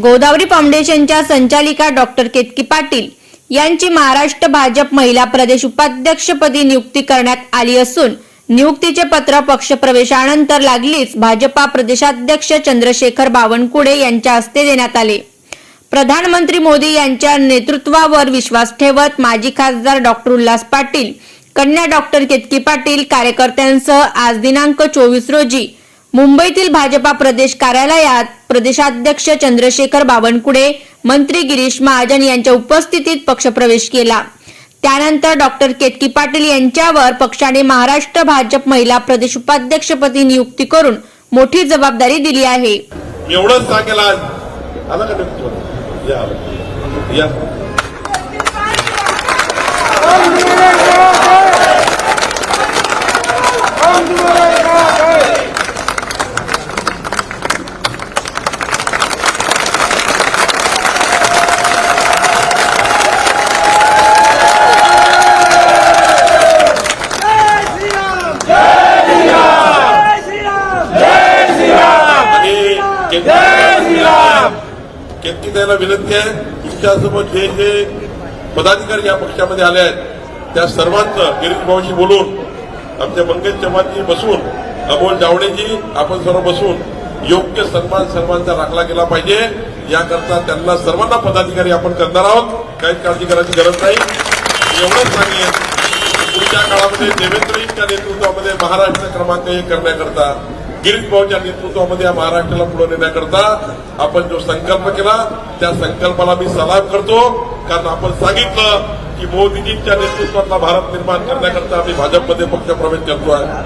गोदावरी फाउंडेशनच्या संचालिका डॉक्टर केतकी पाटील यांची महाराष्ट्र भाजप महिला प्रदेश उपाध्यक्षपदी नियुक्ती करण्यात आली असून नियुक्तीचे पत्र पक्षप्रवेशानंतर लागलीच भाजपा प्रदेशाध्यक्ष चंद्रशेखर बावनकुळे यांच्या हस्ते देण्यात आले. प्रधानमंत्री मोदी यांच्या नेतृत्वावर विश्वास ठेवत माजी खासदार डॉक्टर उल्हास पाटील कन्या डॉक्टर केतकी पाटील कार्यकर्त्यांसह आज दिनांक चोवीस रोजी मुंबईतील भाजपा प्रदेश कार्यालयात प्रदेशाध्यक्ष चंद्रशेखर बावनकुळे मंत्री गिरीश महाजन यांच्या उपस्थितीत पक्षप्रवेश केला. त्यानंतर डॉक्टर केतकी पाटील यांच्यावर पक्षाने महाराष्ट्र भाजप महिला प्रदेश उपाध्यक्षपदी नियुक्ती करून मोठी जबाबदारी दिली आहे. एवढंच सांगेल आज आला का व्यक्ती या आला. या आणि केतकी द्यायला विनंती आहे तुमच्यासोबत जे जे पदाधिकारी या पक्षामध्ये आले आहेत त्या सर्वांचं गिरीश भाऊशी बोलून आमच्या मंगेश चव्हाणजी बसून अमोल जावडेजी आपण सर्व बसून योग्य सन्मान सर्वांचा राखला गेला पाहिजे. याकरता त्यांना सर्वांना पदाधिकारी आपण करणार आहोत. काहीच काळजी करायची गरज नाही. एवढंच सांगेन पुढच्या काळामध्ये देवेंद्रजींच्या नेतृत्वामध्ये महाराष्ट्र क्रमांक एक करण्याकरता गिरीश भाऊच्या नेतृत्वामध्ये या महाराष्ट्राला पुढे नेण्याकरता आपण जो संकल्प केला त्या संकल्पाला मी सलाम करतो. कारण आपण सांगितलं की मोदीजींच्या नेतृत्वातला भारत निर्माण करण्याकरता आम्ही भाजपमध्ये पक्ष प्रवेश आहे